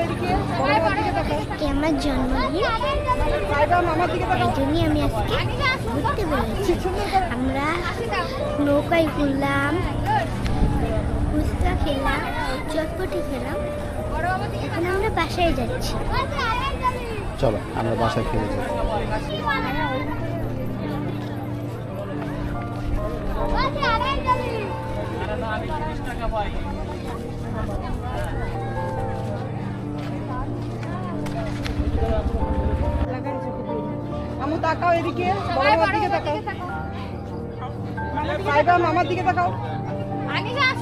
আজকে আমার জন্মদিন। তাই জন্যই আমি আজকে ঘুরতে বেরিয়েছি। আমরা নৌকায় ঘুরলাম ফুচকা খেলাম চটপটি খেলাম। এখন আমরা বাসায় যাচ্ছি। চলো আমরা বাসায় ফিরে যাই। আমু তাকাও এদিকে বড় দিকে তাকাও। সাইবা মামার দিকে তাকাও।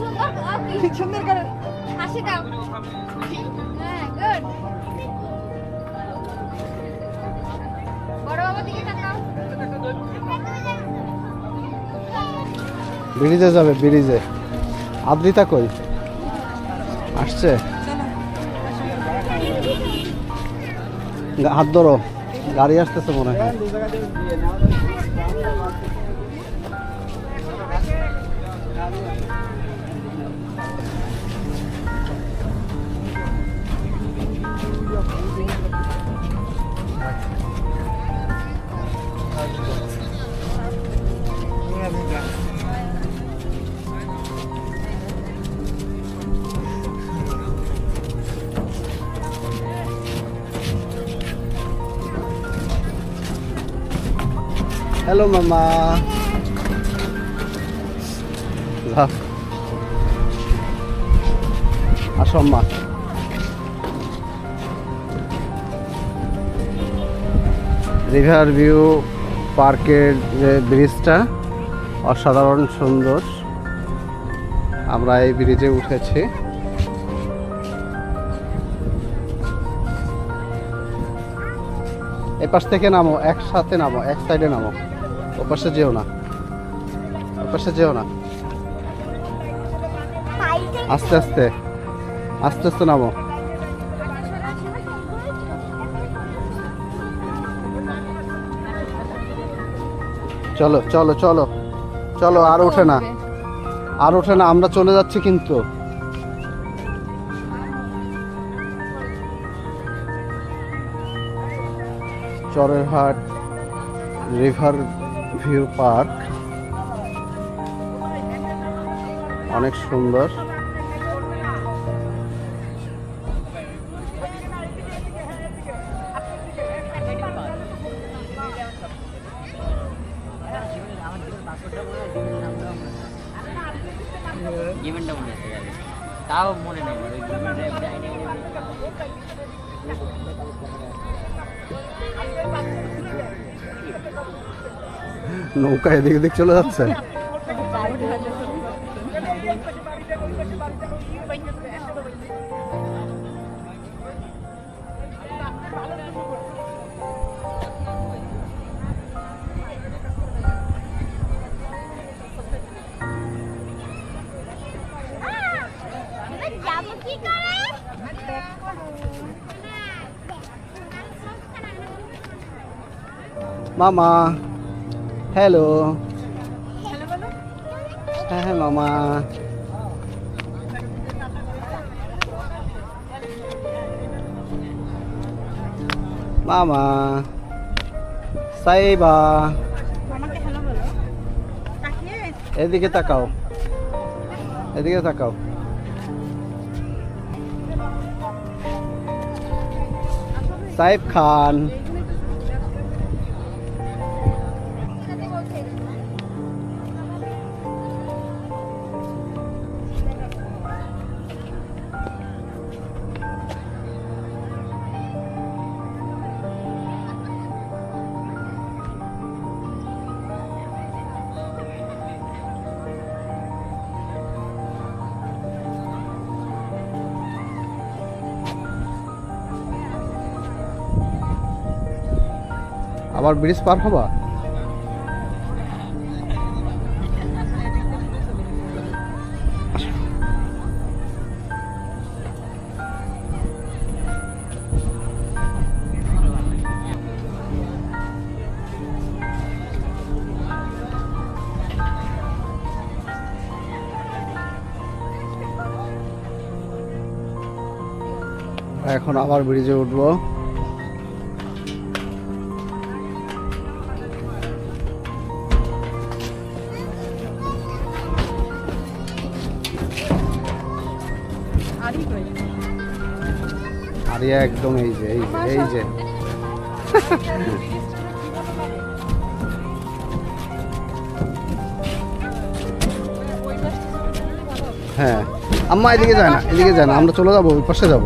সুন্দর কি সুন্দর করে। হাসি দাও। হ্যাঁ গুড বড় বাবা দিকে তাকাও। ব্রিজে যাবে ব্রিজে। আদ্রিতা কই? আসছে? হাত ধরো। গাড়ি আসতেছে মনে হয়। হ্যালো মামা আসো আম্মা রিভার ভিউ পার্কের যে ব্রিজটা অসাধারণ সুন্দর। আমরা এই ব্রিজে উঠেছি। এ পাশ থেকে নামো একসাথে নামো, এক সাইডে নামো। ও পাশে যেও না। ও পাশে যেও না। আস্তে আস্তে। আস্তে আস্তে নামো। চলো চলো চলো। চলো আর ওঠে না। আর ওঠে না আমরা চলে যাচ্ছি কিন্তু। চরেরহাট রিভার ভিউ পার্ক অনেক সুন্দর। মনে তাও মনে নেই যায়নি নৌকা এদিক এদিক চলে যাচ্ছে? যাব কি করে মামা। হ্যালো হ্যাঁ হ্যাঁ মামা। মামা। সাইবা। এদিকে তাকাও। এদিকে তাকাও। সাইব খান। আবার ব্রিজ পার হবা? এখন আবার ব্রিজে উঠবো। একদম এই যে এই যে এই যে। হ্যাঁ। আম্মা এদিকে যায় না, এদিকে যায় না, আমরা চলে যাব, ওই পাশে যাব।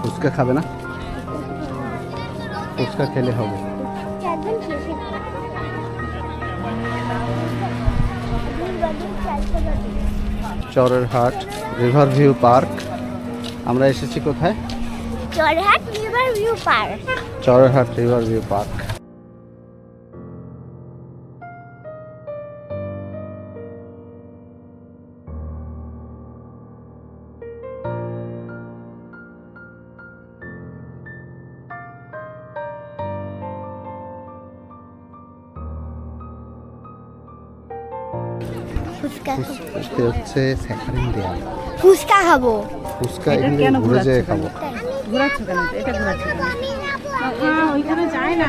ফুচকা খাবে না ফুচকা খেলে হবে চরের হাট রিভার ভিউ পার্ক আমরা এসেছি কোথায় চরহাট রিভার ভিউ পার্ক চরের হাট রিভার ভিউ পার্ক ফুচকা হচ্ছে ফুচকা খাব। ফুচকা কেন ঘুরে যেয়ে খাব। ঘোরাচ্ছ কেন? এটা ঘোরাচ্ছ কেন? ওইখানে যায় না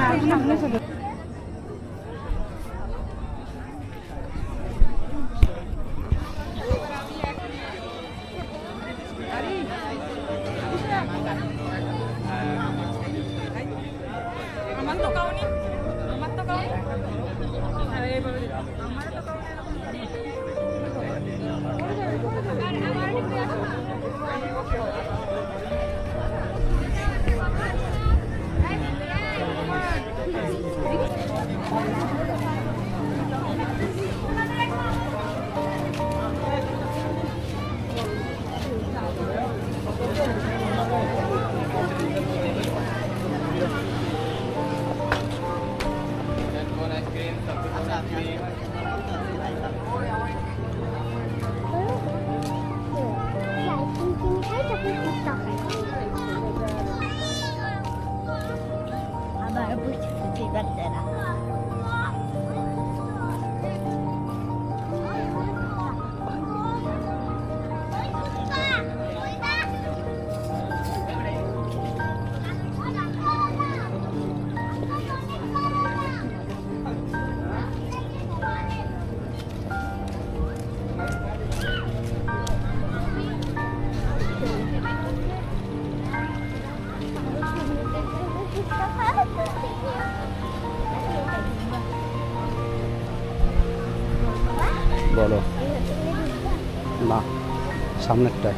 সামনেরটায়।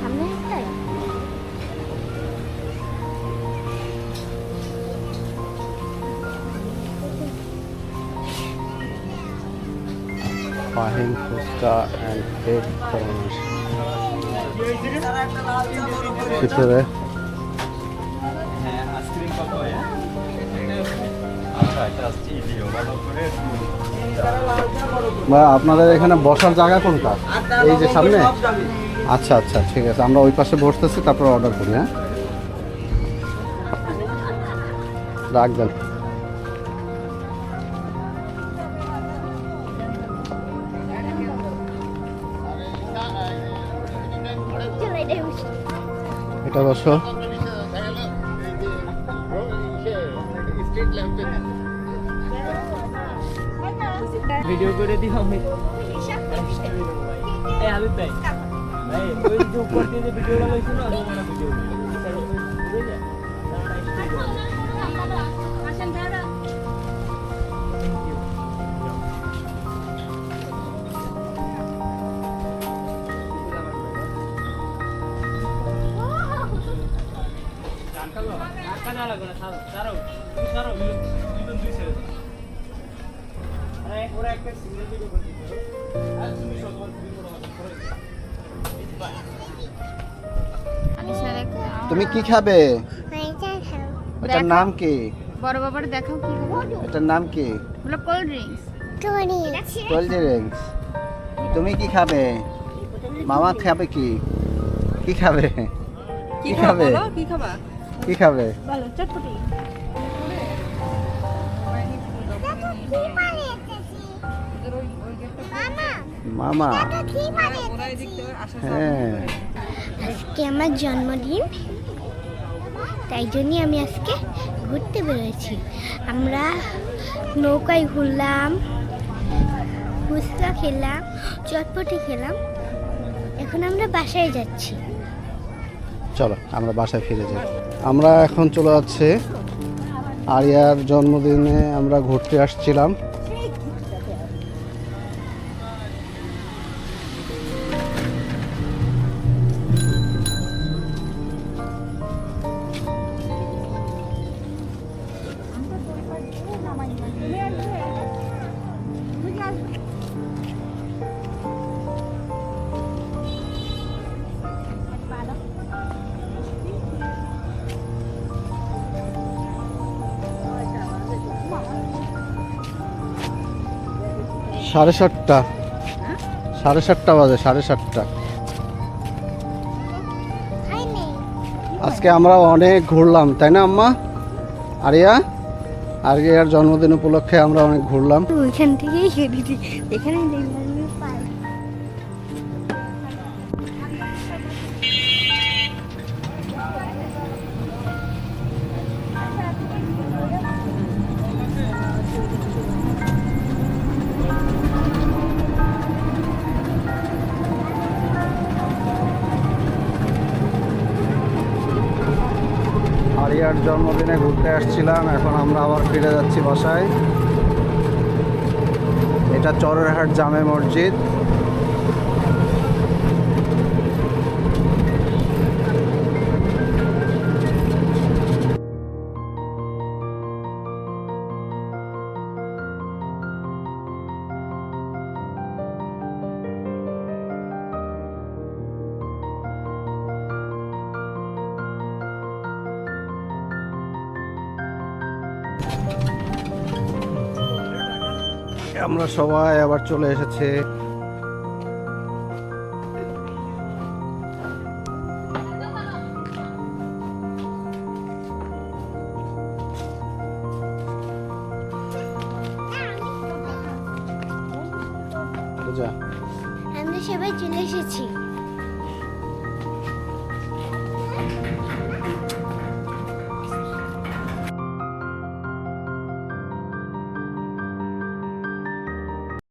সামনে একটাই ফাহিম ফুচকা অ্যান্ড ভিতরে। আপনাদের এখানে বসার জায়গা কোনটা? এই যে সামনে? আচ্ছা আচ্ছা ঠিক আছে। আমরা ওই পাশে বসতেছি তারপর অর্ডার করি হ্যাঁ? রাখবেন এটা বসো। ভিডিও করে দিও আমি। এই ওরা একটা সিঙ্গেল ভিডিও করে দিতে। আর তুমি সব করে তুমি কি খাবে? এটার নাম কি? বড় বাবার দেখাও কি খাব? এটার নাম কি? বলো কোল্ড ড্রিঙ্কস কোল্ড ড্রিঙ্কস তুমি কি খাবে? মামা খাবে কি? কি খাবে? কি খাবে কি খাবা? কি খাবে? বলো চটপটি। মামা। হ্যাঁ। আজকে আমার জন্মদিন তাই জন্যই আমি আজকে ঘুরতে বেরোয়েছি। আমরা নৌকায় ঘুরলাম ফুচকা খেলাম চটপটি খেলাম। এখন আমরা বাসায় যাচ্ছি। চলো আমরা বাসায় ফিরে যাই। আমরা এখন চলে যাচ্ছি আরিয়ার জন্মদিনে আমরা ঘুরতে আসছিলাম। সাড়ে সাতটা। সাড়ে সাতটা বাজে, সাড়ে সাতটা। আজকে আমরা অনেক ঘুরলাম, তাই না আম্মা? আরিয়া? আরিয়ার জন্মদিন উপলক্ষে আমরা অনেক ঘুরলাম। ওইখান থেকেই এখানে আরিয়ার জন্মদিনে ঘুরতে আসছিলাম এখন আমরা আবার ফিরে যাচ্ছি বাসায়। এটা চরেরহাট জামে মসজিদ। আমরা সবাই আবার চলে এসেছে। আমরা সবাই চলে এসেছি।